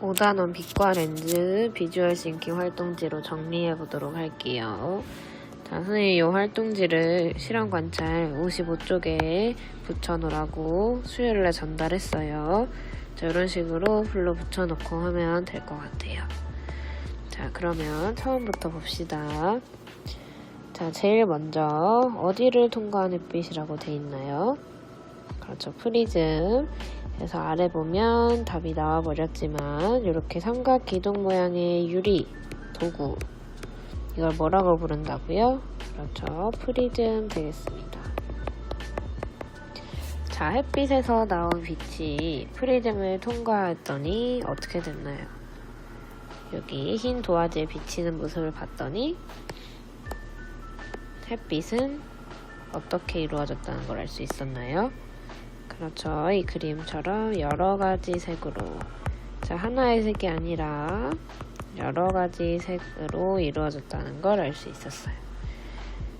5단원 빛과 렌즈 비주얼 싱킹 활동지로 정리해 보도록 할게요. 자, 선생님이 이 활동지를 실험 관찰 55쪽에 붙여놓으라고 수요일에 전달했어요. 자, 이런 식으로 불로 붙여놓고 하면 될 것 같아요. 자, 그러면 처음부터 봅시다. 자, 제일 먼저 어디를 통과한 햇빛이라고 돼 있나요? 그렇죠. 프리즘. 그래서 아래 보면 답이 나와 버렸지만 이렇게 삼각 기둥 모양의 유리 도구 이걸 뭐라고 부른다고요? 그렇죠. 프리즘 되겠습니다. 자, 햇빛에서 나온 빛이 프리즘을 통과했더니 어떻게 됐나요? 여기 흰 도화지에 비치는 모습을 봤더니 햇빛은 어떻게 이루어졌다는 걸 알 수 있었나요? 그렇죠. 이 그림처럼 여러 가지 색으로. 자, 하나의 색이 아니라 여러 가지 색으로 이루어졌다는 걸 알 수 있었어요.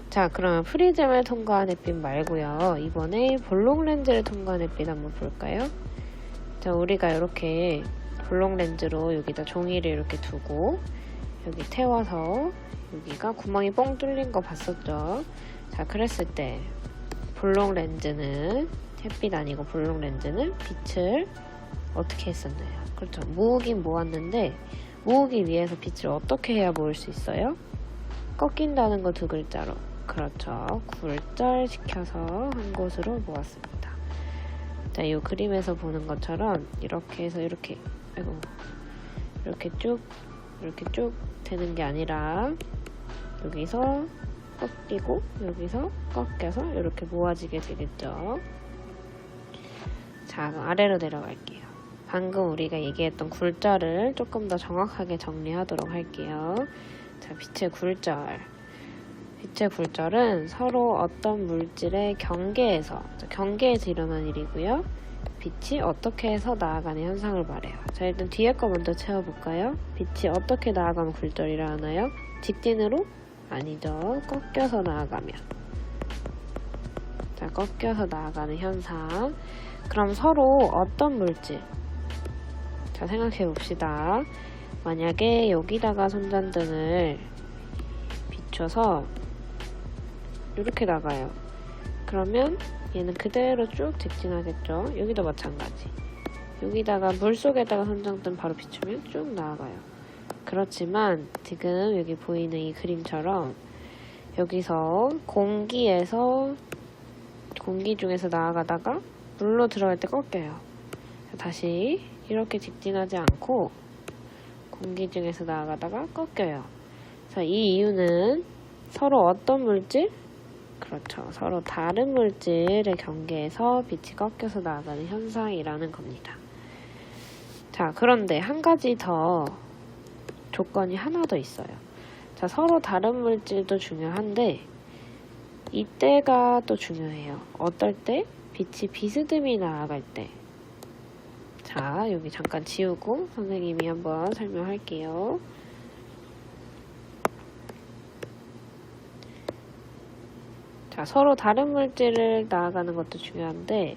자, 그러면 프리즘을 통과한 햇빛 말고요. 이번에 볼록 렌즈를 통과한 햇빛 한번 볼까요? 자, 우리가 이렇게 볼록 렌즈로 여기다 종이를 이렇게 두고 여기 태워서 여기가 구멍이 뻥 뚫린 거 봤었죠? 자, 그랬을 때 볼록 렌즈는 햇빛 아니고 볼록 렌즈는 빛을 어떻게 했었나요? 그렇죠. 모으긴 모았는데 모으기 위해서 빛을 어떻게 해야 모을 수 있어요? 꺾인다는 거 두 글자로. 그렇죠. 굴절시켜서 한 곳으로 모았습니다. 자, 이 그림에서 보는 것처럼 이렇게 해서 이렇게, 아이고, 이렇게 쭉, 이렇게 쭉 되는 게 아니라 여기서 꺾이고 여기서 꺾여서 이렇게 모아지게 되겠죠. 자, 아래로 내려갈게요. 방금 우리가 얘기했던 굴절을 조금 더 정확하게 정리하도록 할게요. 자, 빛의 굴절. 빛의 굴절은 서로 어떤 물질의 경계에서, 자, 경계에서 일어난 일이고요. 빛이 어떻게 해서 나아가는 현상을 말해요. 자, 일단 뒤에 거 먼저 채워볼까요? 빛이 어떻게 나아가면 굴절이 일어나요? 직진으로? 아니죠. 꺾여서 나아가면. 자, 꺾여서 나아가는 현상. 그럼 서로 어떤 물질? 자, 생각해 봅시다. 만약에 여기다가 손전등을 비춰서 이렇게 나가요. 그러면 얘는 그대로 쭉 직진하겠죠. 여기도 마찬가지. 여기다가 물 속에다가 손전등 바로 비추면 쭉 나아가요. 그렇지만 지금 여기 보이는 이 그림처럼 여기서 공기에서 공기 중에서 나아가다가 물로 들어갈 때 꺾여요. 다시 이렇게 직진하지 않고 공기 중에서 나아가다가 꺾여요. 자, 이 이유는 서로 어떤 물질? 그렇죠. 서로 다른 물질의 경계에서 빛이 꺾여서 나아가는 현상이라는 겁니다. 자, 그런데 한 가지 더 조건이 하나 더 있어요. 자, 서로 다른 물질도 중요한데 이때가 또 중요해요. 어떨 때? 빛이 비스듬히 나아갈 때. 자, 여기 잠깐 지우고 선생님이 한번 설명할게요. 자, 서로 다른 물질을 나아가는 것도 중요한데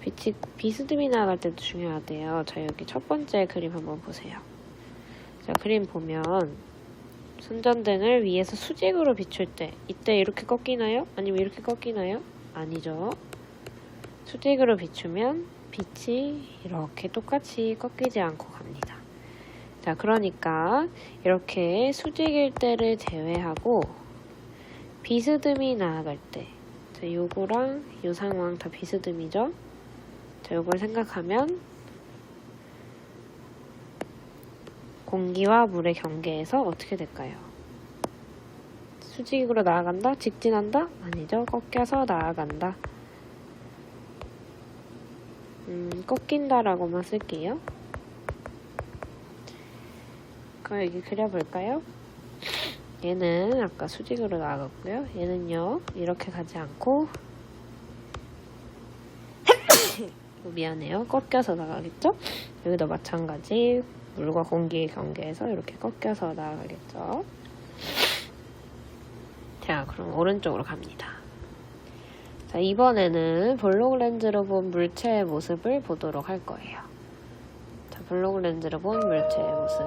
빛이 비스듬히 나아갈 때도 중요하대요. 자, 여기 첫 번째 그림 한번 보세요. 자, 그림 보면 손전등을 위에서 수직으로 비출 때 이때 이렇게 꺾이나요? 아니면 이렇게 꺾이나요? 아니죠. 수직으로 비추면 빛이 이렇게 똑같이 꺾이지 않고 갑니다. 자, 그러니까 이렇게 수직일 때를 제외하고 비스듬히 나아갈 때 자, 요거랑 요 상황 다 비스듬히죠? 자, 요걸 생각하면 공기와 물의 경계에서 어떻게 될까요? 수직으로 나아간다? 직진한다? 아니죠. 꺾여서 나아간다. 음, 꺾인다라고만 쓸게요. 그럼 여기 그려볼까요? 얘는 아까 수직으로 나아갔고요. 얘는요, 이렇게 가지 않고, 미안해요. 꺾여서 나가겠죠? 여기도 마찬가지. 물과 공기의 경계에서 이렇게 꺾여서 나아가겠죠. 자, 그럼 오른쪽으로 갑니다. 자, 이번에는 볼록 렌즈로 본 물체의 모습을 보도록 할 거예요. 자, 블록 렌즈를 본 물체의 모습.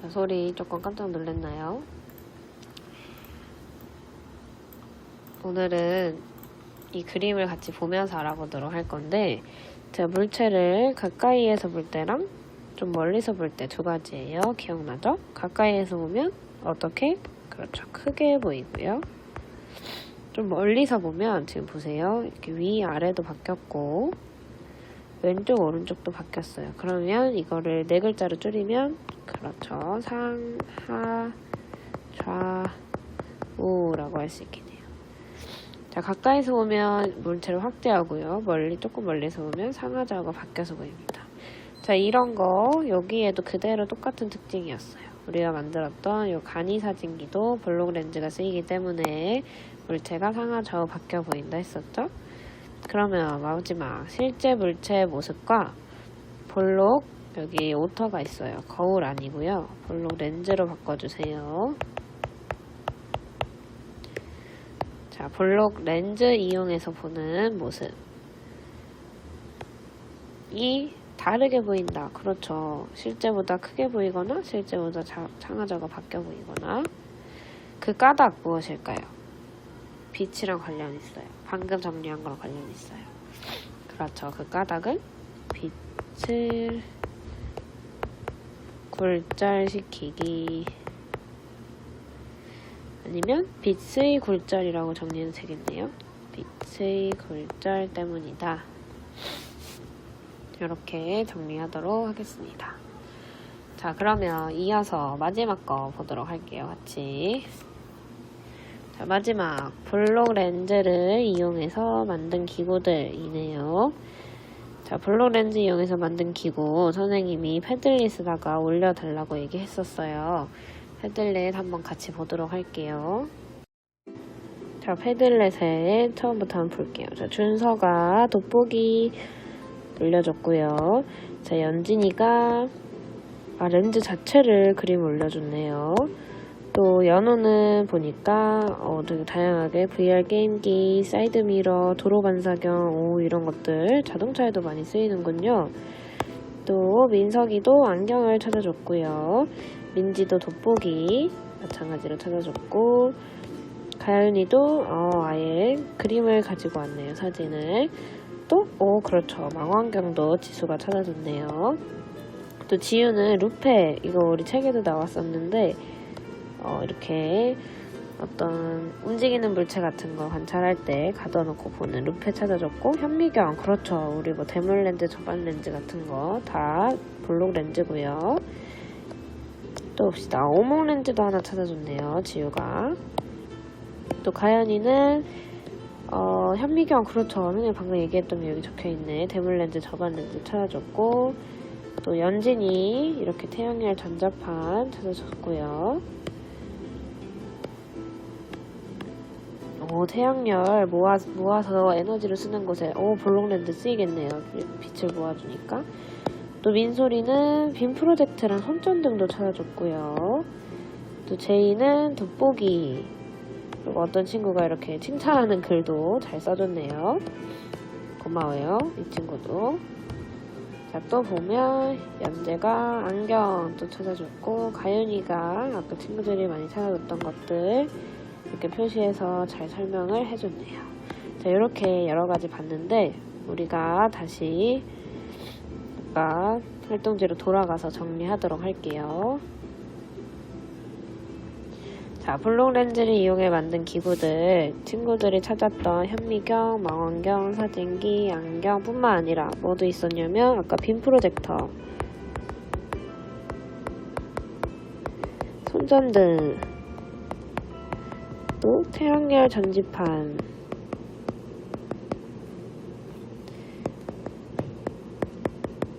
자, 소리 조금 깜짝 놀랐나요? 오늘은 이 그림을 같이 보면서 알아보도록 할 건데, 제가 물체를 가까이에서 볼 때랑 좀 멀리서 볼 때 두 가지예요. 기억나죠? 가까이에서 보면 어떻게? 그렇죠. 크게 보이고요. 좀 멀리서 보면 지금 보세요. 이렇게 위 아래도 바뀌었고 왼쪽 오른쪽도 바뀌었어요. 그러면 이거를 네 글자로 줄이면 그렇죠. 상, 하, 좌, 우라고 할 수 있겠네요. 자, 가까이서 보면 물체를 확대하고요. 멀리 조금 멀리서 보면 상하좌우가 바뀌어서 보입니다. 자, 이런 거 여기에도 그대로 똑같은 특징이었어요. 우리가 만들었던 이 간이 사진기도 블록 렌즈가 쓰이기 때문에 물체가 상하좌우 바뀌어 보인다 했었죠? 그러면 마지막 실제 물체의 모습과 볼록 여기 오터가 있어요. 거울 아니고요. 볼록 렌즈로 바꿔주세요. 자, 볼록 렌즈 이용해서 보는 모습. 이 다르게 보인다. 그렇죠. 실제보다 크게 보이거나 실제보다 자, 상하좌가 바뀌어 보이거나 그 까닭 무엇일까요? 빛이랑 관련 있어요. 방금 정리한 거랑 관련 있어요. 그렇죠. 그 까닭은 빛을 굴절시키기 아니면 빛의 굴절이라고 정리해도 되겠네요. 빛의 굴절 때문이다. 이렇게 정리하도록 하겠습니다. 자, 그러면 이어서 마지막 거 보도록 할게요. 같이. 자, 마지막 블록 렌즈를 이용해서 만든 기구들이네요. 자, 블록 렌즈 이용해서 만든 기구 선생님이 패들릿에다가 올려달라고 얘기했었어요. 패들릿 한번 같이 보도록 할게요. 자, 패들렛에 처음부터 한번 볼게요. 자, 준서가 돋보기 올려줬고요. 자, 연진이가 아, 렌즈 자체를 그림 올려줬네요. 또 연호는 보니까 어, 되게 다양하게 VR 게임기, 사이드 미러, 도로 반사경, 오 이런 것들 자동차에도 많이 쓰이는군요. 또 민석이도 안경을 찾아줬고요. 민지도 돋보기 마찬가지로 찾아줬고 가연이도 어, 아예 그림을 가지고 왔네요. 사진을. 또, 오, 그렇죠. 망원경도 지수가 찾아줬네요. 또 지우는 루페, 이거 우리 책에도 나왔었는데, 어, 이렇게 어떤 움직이는 물체 같은 거 관찰할 때 가둬놓고 보는 루페 찾아줬고, 현미경, 그렇죠. 우리 뭐 대물 렌즈, 저반 렌즈 같은 거 다 볼록 렌즈고요. 또 봅시다. 오목 렌즈도 하나 찾아줬네요. 지우가. 또 가연이는 어, 현미경, 그렇죠. 선생님 방금 얘기했던 게 여기 적혀 있네. 대물 렌즈, 저반 렌즈 찾아줬고, 또 연진이 이렇게 태양열 전자판 찾아줬고요. 오, 태양열 모아, 모아서 에너지를 쓰는 곳에, 오, 렌즈 쓰이겠네요. 빛을 모아주니까. 또 민소리는 빔 프로젝트랑 손전등도 찾아줬고요. 또 제이는 돋보기, 그리고 어떤 친구가 이렇게 칭찬하는 글도 잘 써줬네요. 고마워요. 이 친구도. 자, 또 보면 연재가 안경 또 찾아줬고 가윤이가 아까 친구들이 많이 찾아줬던 것들 이렇게 표시해서 잘 설명을 해줬네요. 자, 이렇게 여러 가지 봤는데 우리가 다시 아까 활동지로 돌아가서 정리하도록 할게요. 자, 블록 렌즈를 이용해 만든 기구들, 친구들이 찾았던 현미경, 망원경, 사진기, 안경 뿐만 아니라 뭐도 있었냐면 아까 빔 프로젝터, 손전등, 또 태양열 전지판,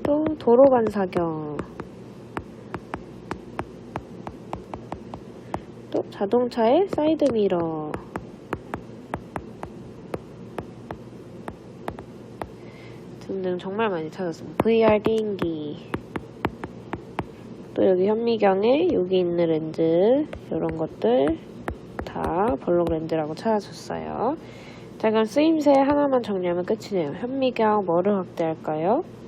또 도로 반사경, 또 자동차의 사이드미러 등등 정말 많이 찾았습니다. VR 게임기 또 여기 현미경에 여기 있는 렌즈 이런 것들 다 볼록 렌즈라고 찾아줬어요. 자, 그럼 쓰임새 하나만 정리하면 끝이네요. 현미경 뭐를 확대할까요?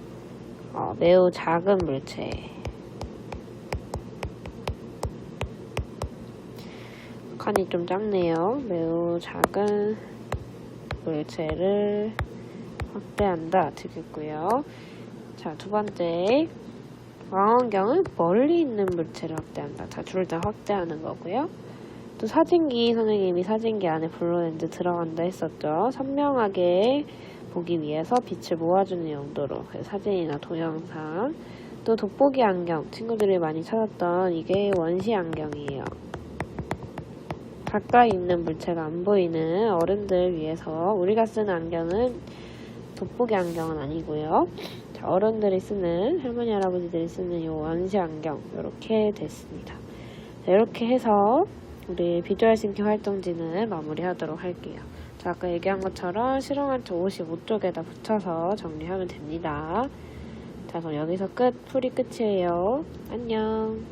어, 매우 작은 물체. 칸이 좀 작네요. 매우 작은 물체를 확대한다. 되겠고요. 자, 두 번째. 망원경은 멀리 있는 물체를 확대한다. 자, 둘 다 확대하는 거고요. 또 사진기 선생님이 사진기 안에 블루렌즈 들어간다 했었죠. 선명하게 보기 위해서 빛을 모아주는 용도로 그래서 사진이나 동영상 또 돋보기 안경 친구들이 많이 찾았던 이게 원시 안경이에요. 가까이 있는 물체가 안 보이는 어른들 위해서 우리가 쓰는 안경은 돋보기 안경은 아니고요. 자, 어른들이 쓰는 할머니 할아버지들이 쓰는 이 원시 안경 이렇게 됐습니다. 자, 이렇게 해서 우리 비주얼 싱킹 활동지는 마무리하도록 할게요. 자, 아까 얘기한 것처럼 실용한차 55쪽에다 붙여서 정리하면 됩니다. 자, 그럼 여기서 끝, 풀이 끝이에요. 안녕.